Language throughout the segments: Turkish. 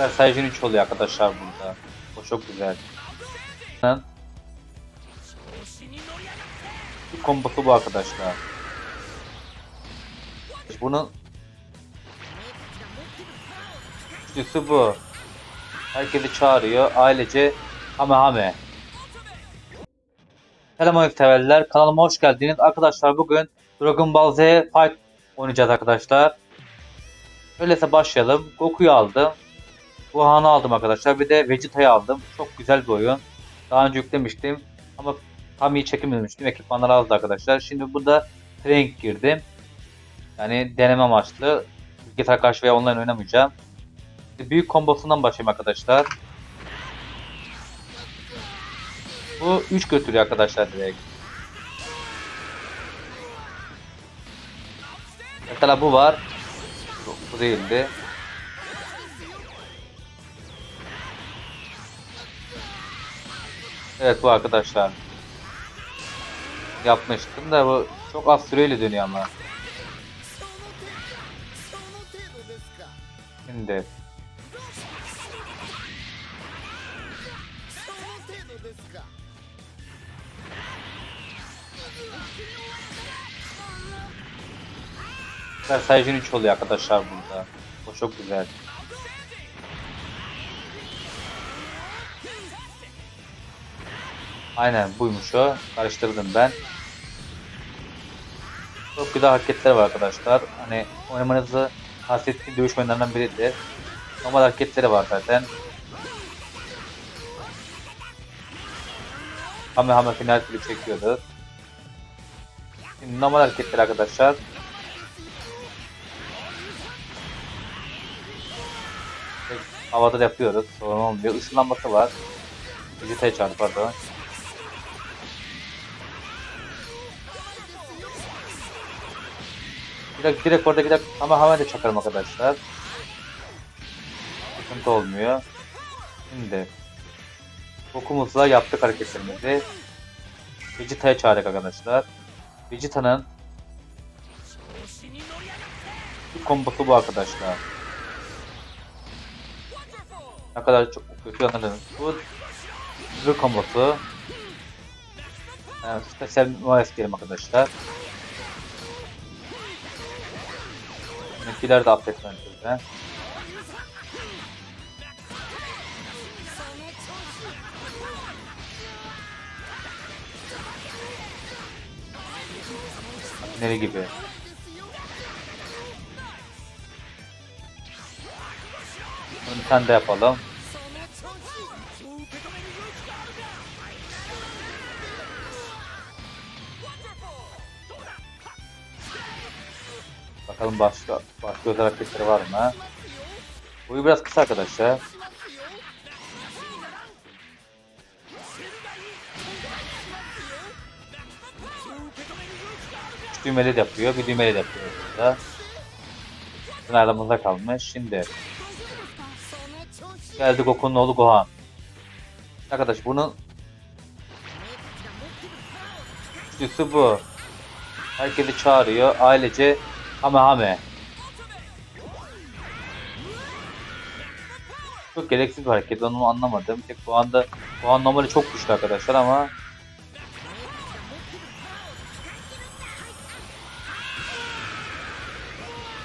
Versailles 3 oluyor arkadaşlar burada. O çok güzel. Lan. Bu kombosu bu arkadaşlar. Bunun üstüsü bu. Herkesi çağırıyor. Ailece hame hame. Selam severler. Kanalıma hoş geldiniz. Arkadaşlar bugün Dragon Ball Z Fight oynayacağız arkadaşlar. Öyleyse başlayalım. Goku'yu aldım. Gohan'ı aldım arkadaşlar. Bir de Vegeta'yı aldım. Çok güzel bir oyun. Daha önce yüklemiştim. Ama tam iyi çekememiştim. Ekipmanlar azdı arkadaşlar. Şimdi burada Training girdim. Yani deneme amaçlı. Bilgisayar karşı veya online oynamayacağım. Büyük kombosundan başlayayım arkadaşlar. Bu 3 götürüyor arkadaşlar direkt. Mesela bu var. Bu değildi. Evet bu arkadaşlar. Yapmıştım da bu çok az süreyle dönüyor ama. Şimdi. Mesajın 3 oluyor arkadaşlar burada. O çok güzel. Aynen buymuş o. Karıştırdım ben. Çok güzel hareketler var arkadaşlar. Hani oynamanızı hasretli dövüş oyunlarından biridir. Normal hareketleri var zaten. Hamehame final klip çekiyordu. Şimdi normal hareketler arkadaşlar. Havada da yapıyoruz. Sorun olmuyor. Işınlanması var. Vegeta'ya çarpı pardon. Direkt, direkt orada gider ama hemen de çakarım arkadaşlar. Sıkıntı olmuyor. Şimdi Okumuzla yaptık hareketlerimizi. Vegeta'ya çağırdık arkadaşlar. Vegeta'nın bir kombosu bu arkadaşlar. Ne kadar çok kötü. Bu bir kombosu. Yani spesiyel numarası diyelim arkadaşlar. Benimkiler de affetmem size. Neri gibi. Bunu sen de yapalım. Bakalım başka başka özel hareketleri var mı? Boyu biraz kısa arkadaşlar. Üç düğmeli de yapıyor, bir düğmeli de yapıyor burada. Sınırlarımızda kalmış. Şimdi geldi Goku'nun oğlu Gohan. Arkadaş bunun üstüsü bu. Herkesi çağırıyor. Ailece hame hame. Çok gereksiz bir hareket. Onu anlamadım. Tek bu anda bu an normali çok güçlü arkadaşlar ama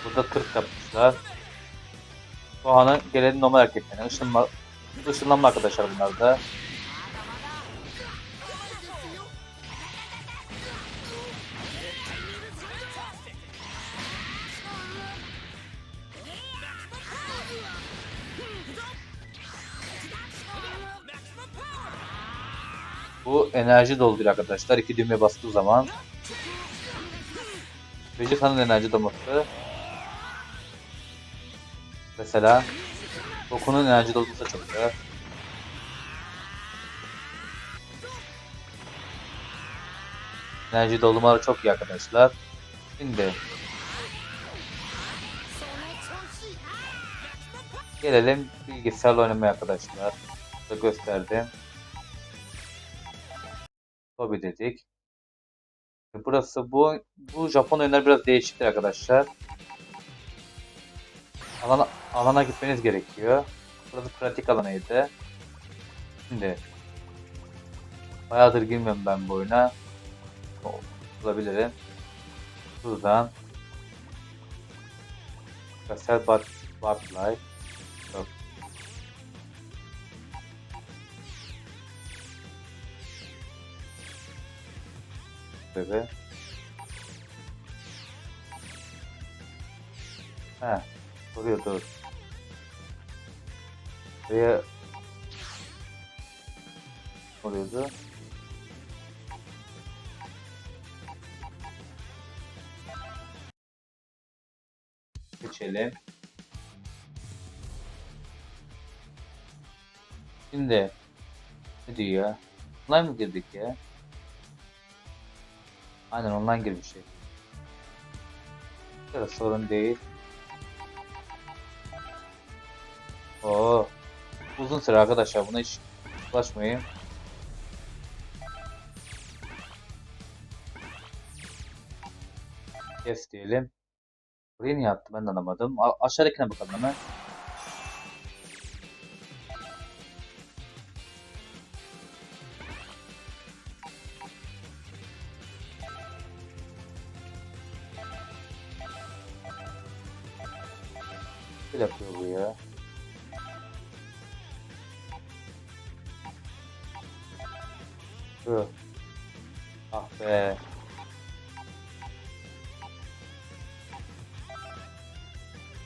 Burada 40 yapmışlar. Bu anın gelenin normal hareketlerine. Işınma, ışınlanma arkadaşlar bunlar da. Bu enerji dolduruyor arkadaşlar. İki düğmeye bastığı zaman. Vegeta'nın enerji dolması mesela. Dokunun enerji dozunda çok güzel. Enerji dolumları çok iyi arkadaşlar. Şimdi gelelim bilgisayar oynamaya arkadaşlar. Burada gösterdim. Lobby dedik. Burası bu bu Japon oyunları biraz değişiktir arkadaşlar. Alana, alana gitmeniz gerekiyor. Burası pratik alanıydı. Şimdi bayağıdır girmiyorum ben bu oyuna. O- Bulabilirim. Buradan Gasel Bat Batlight Yok. Bebe. He. Duruyor dur. Buraya oluyordu. Geçelim. Şimdi ne diyor ya? Online mı girdik ya? Aynen online girmişiz. Da sorun değil. Oo. Uzun süre arkadaşlar buna hiç ulaşmayayım. Yes diyelim. Buraya niye attı ben de anlamadım. A aşağıdakine bakalım hemen. Şu. Ah be.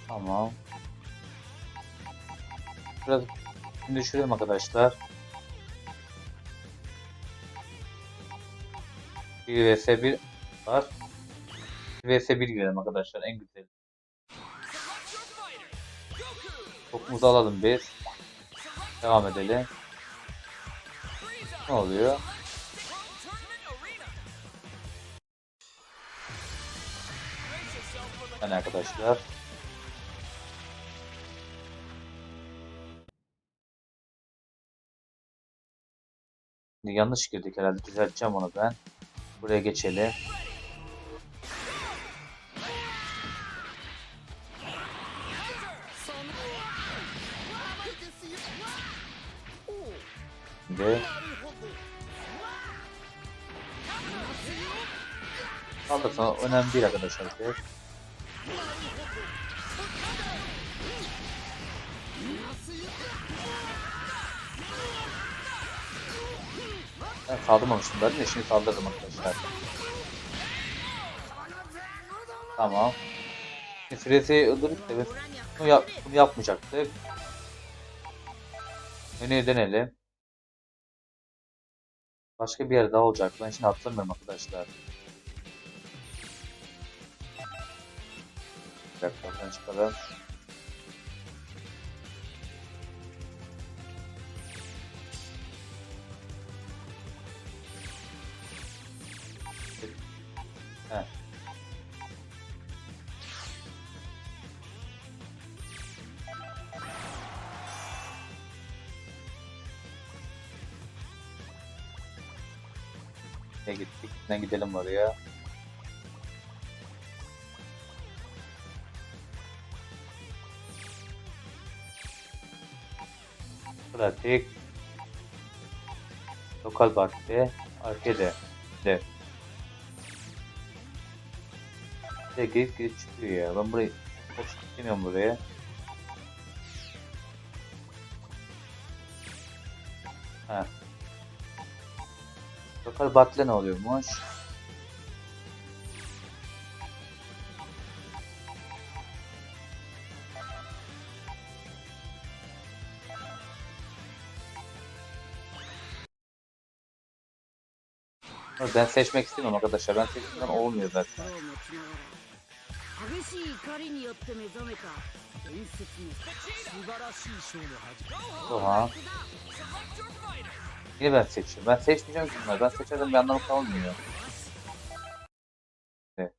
Tamam. Biraz düşürelim arkadaşlar. 1 vs 1 var. 1 vs 1 girelim arkadaşlar en güzel. Topumuzu alalım biz. Devam edelim. Ne oluyor? Yani arkadaşlar. Yanlış girdik herhalde. Düzelteceğim onu ben. Buraya geçelim. Şimdi Kaldırsan önemli değil arkadaşlar. Ben kaldırmamıştım ben de şimdi kaldırdım arkadaşlar. Tamam. Şimdi Freze'yi öldürüp de bunu, yap bunu yapmayacaktık. Menüyü deneyelim. Başka bir yer daha olacak. Ben şimdi hatırlamıyorum arkadaşlar. Bir dakika buradan çıkalım. Ne gittik? Ne gidelim oraya? Pratik. Lokal bakte. Arkede. De. De girip girip çıkıyor ya. Ben burayı boş istemiyorum buraya. Bunlar bakle ne oluyormuş? Ben seçmek istemiyorum arkadaşlar. Ben seçtiğimden olmuyor zaten. Oha. Niye ben seçiyorum? Ben seçmeyeceğim ki bunları. Ben seçersem bir anlamı kalmıyor. Evet.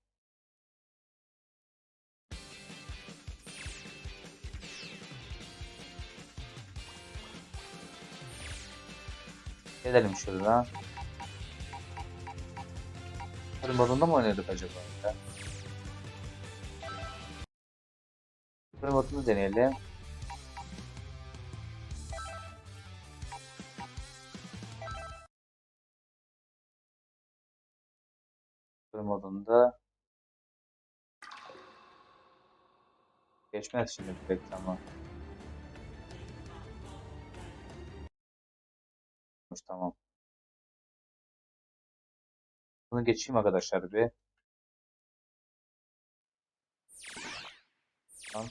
Gelelim şuradan. Hadi modunda mı oynuyorduk acaba? ya? Modunu deneyelim. Geçmez şimdi bu reklamı. Tamam. Bunu geçeyim arkadaşlar bir. Tamam.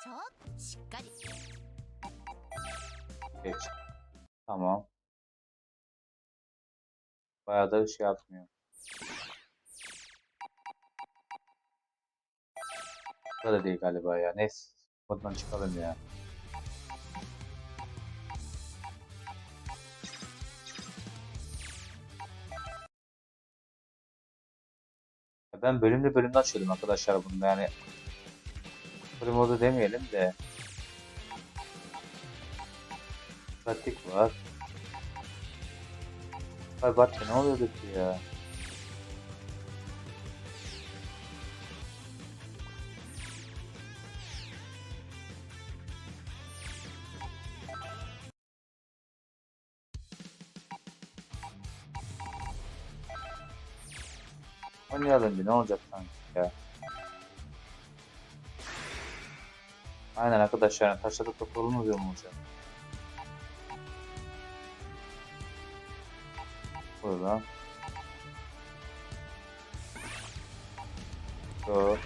よかった目が覚め急に目ちょしっかり Geç. Tamam. Bayağı da şey yapmıyor. Bu da değil galiba ya. Neyse. Buradan çıkalım ya. Ya Ben bölümlü bölümde açıyordum arkadaşlar bunda yani. Bölüm modu demeyelim de. Pratik var. Ay bak ne oluyordu ki ya? Oynayalım bir ne olacak sanki ya. Aynen arkadaşlar taşladık topluluğumuz yok mu olacak? Burada. Şu.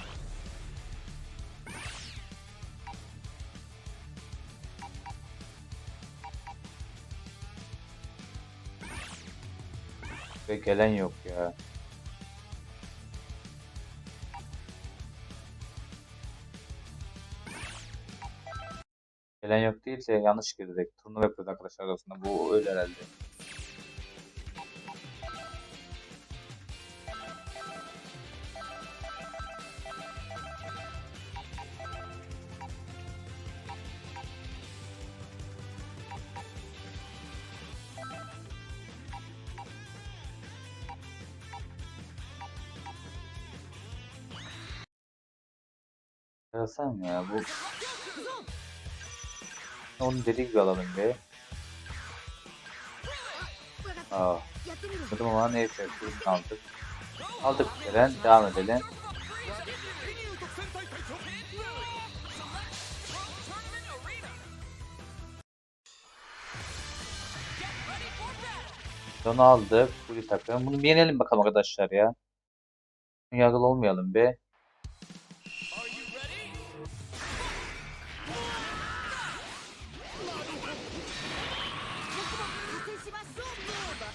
Ve gelen yok ya. Gelen yok değil de yanlış girdik. Turnuva yapıyordu arkadaşlar arasında. Bu öyle herhalde. Enteresan ya bu. Onu dediği gibi alalım be. Aa. Kırdım ama ne yapıyoruz? Aldık. Aldık bu. Devam edelim. Onu aldık. Full takım. Bunu yenelim bakalım arkadaşlar ya. Yargılı olmayalım be.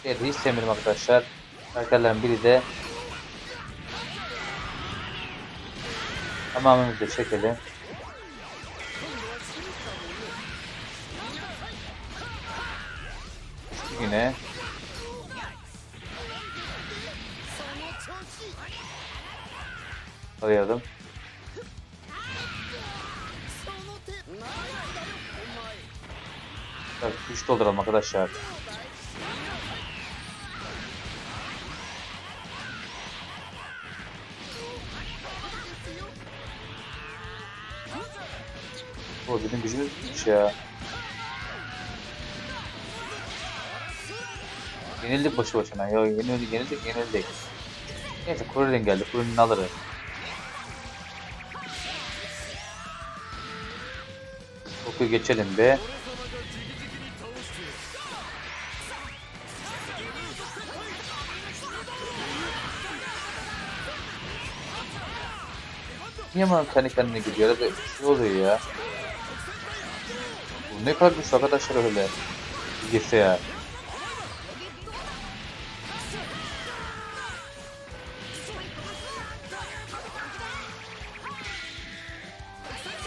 Evet, hiç sevmedim arkadaşlar. Karakterlerin biri de tamamını da çekelim. Yine arayalım. Evet, güç dolduralım arkadaşlar. O bizim gücümüz bitmiş ya. Yenildik başı başına. Ya yenildik, yenildik, yenildik. Neyse Kuririn geldi. Kuririn'i alırız. Okuyu geçelim be. Niye bana kendi kendine gidiyor? Bir şey oluyor ya. Ne kadar güçlü arkadaşlar öyle. Bilgisayar.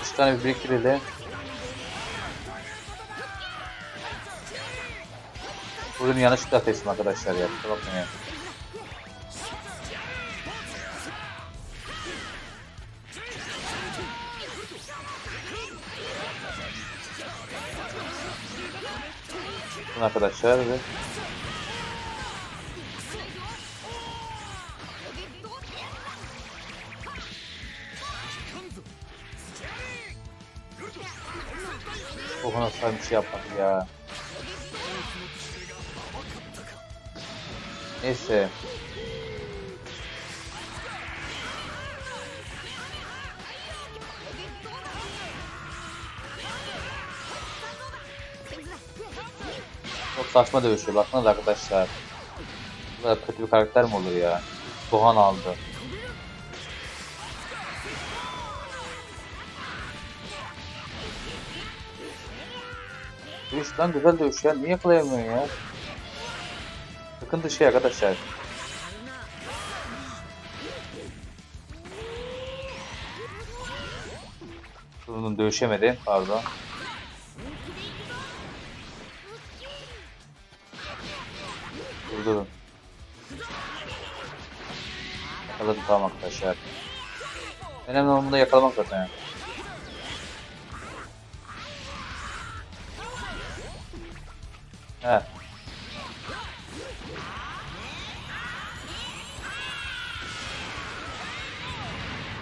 Üç tane bir biriktirelim. Bugün yanlışlıkla teslim arkadaşlar ya. Kusura bakmayın. Arkadaşlar ve o nasıl bir şey yapmadı ya. Neyse. Saçma dövüşüyor. Baksanıza arkadaşlar. Bu kadar kötü bir karakter mi olur ya? Gohan aldı. Dövüş lan güzel dövüş ya. Niye yakalayamıyorsun ya? Sıkıntı şey arkadaşlar. Bunun dövüşemedi. Pardon. Durdurun. Yakaladım tamam arkadaşlar. Önemli olan bunu yakalamak zaten. yani. He.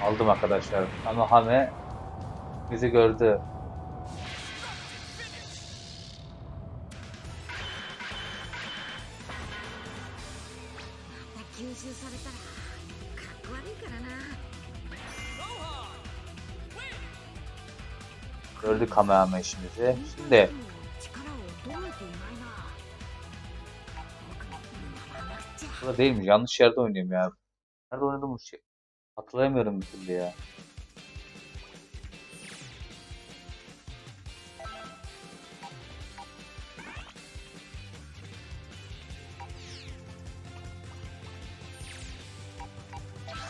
Aldım arkadaşlar. Ama Hame bizi gördü. また吸収されたらかっこ悪いからな Gördük Kamehameha işimizi. Şimdi 力を衰えていないな僕も学ばなくちゃ burada değilmiş. Yanlış yerde oynuyorum ya. Nerede oynadım bu şey? Hatırlayamıyorum bir türlü ya.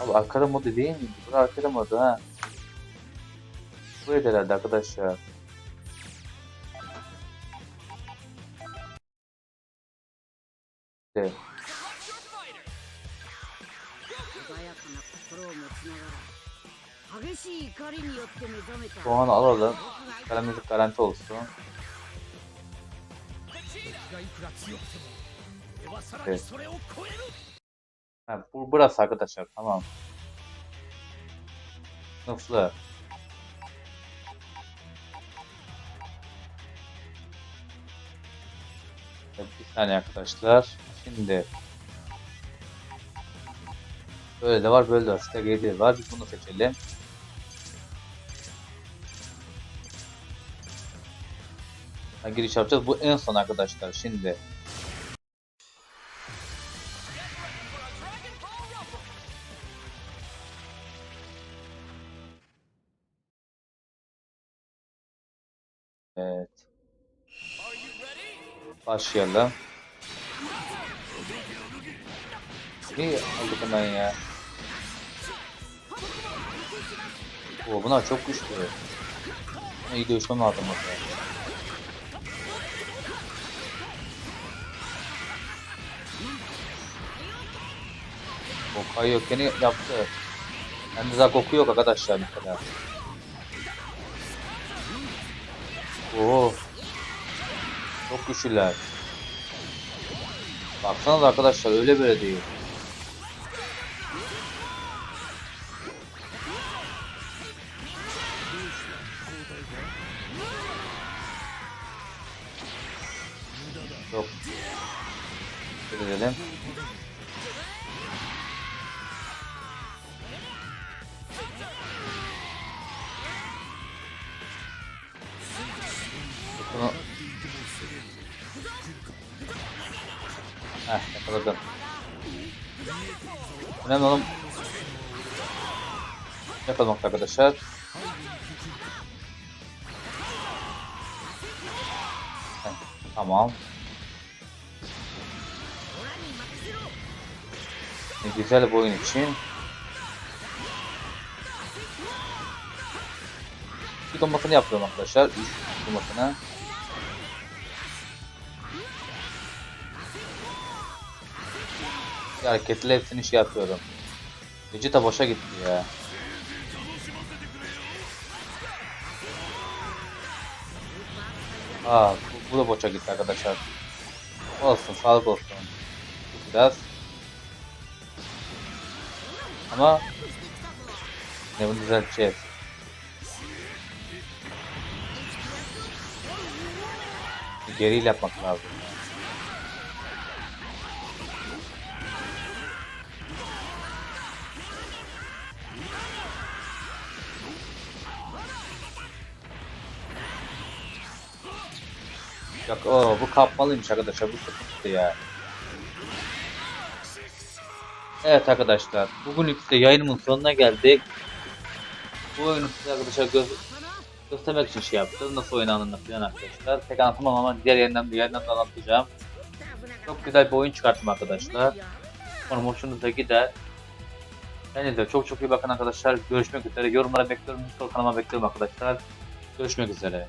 Abi arkada modu değil miydi? Bu arkada modu ha. Buraya herhalde arkadaşlar. Evet. Doğan alalım. Kalemizlik garanti olsun. Evet. Ha, bu burası arkadaşlar tamam. Sınıflı. Evet, bir saniye arkadaşlar. Şimdi Böyle de var, böyle de var. Site var. Biz bunu seçelim. Ha, giriş yapacağız. Bu en son arkadaşlar. Şimdi Başlayalım. İyi aldık hemen ya. Oo, bunlar çok güçlü. İyi dövüşmem lazım burada. O Kaioken'i yaptı. Bende daha koku yok arkadaşlar mesela. Oo. Çok güçlüler. Baksanıza arkadaşlar öyle böyle değil. Yok. Gidelim. Bunu... Heh yakaladım. Önemli olan yakalamak arkadaşlar. Heh, tamam. Güzel bu oyun için. Bir kombatını yapıyorum arkadaşlar. Üç kombatını. Hareketle hepsini şey yapıyorum. Vegeta boşa gitti ya. Aa bu, bu da boşa gitti arkadaşlar. Olsun sağlık olsun. Biraz. Ama ne bunu düzelteceğiz. Geriyle yapmak lazım. Yok o bu kapmalıymış arkadaşlar bu sıkıntı ya. Evet arkadaşlar bugünlük de yayınımın sonuna geldik. Bu oyunu size arkadaşlar gö göstermek için şey yaptım. Nasıl oynanır falan arkadaşlar. Pek anlatamam ama diğer yerinden bir yerden de anlatacağım. Çok güzel bir oyun çıkarttım arkadaşlar. Umarım hoşunuza gider. Kendinize çok çok iyi bakın arkadaşlar. Görüşmek üzere. Yorumlara bekliyorum. Discord kanalıma bekliyorum arkadaşlar. Görüşmek üzere.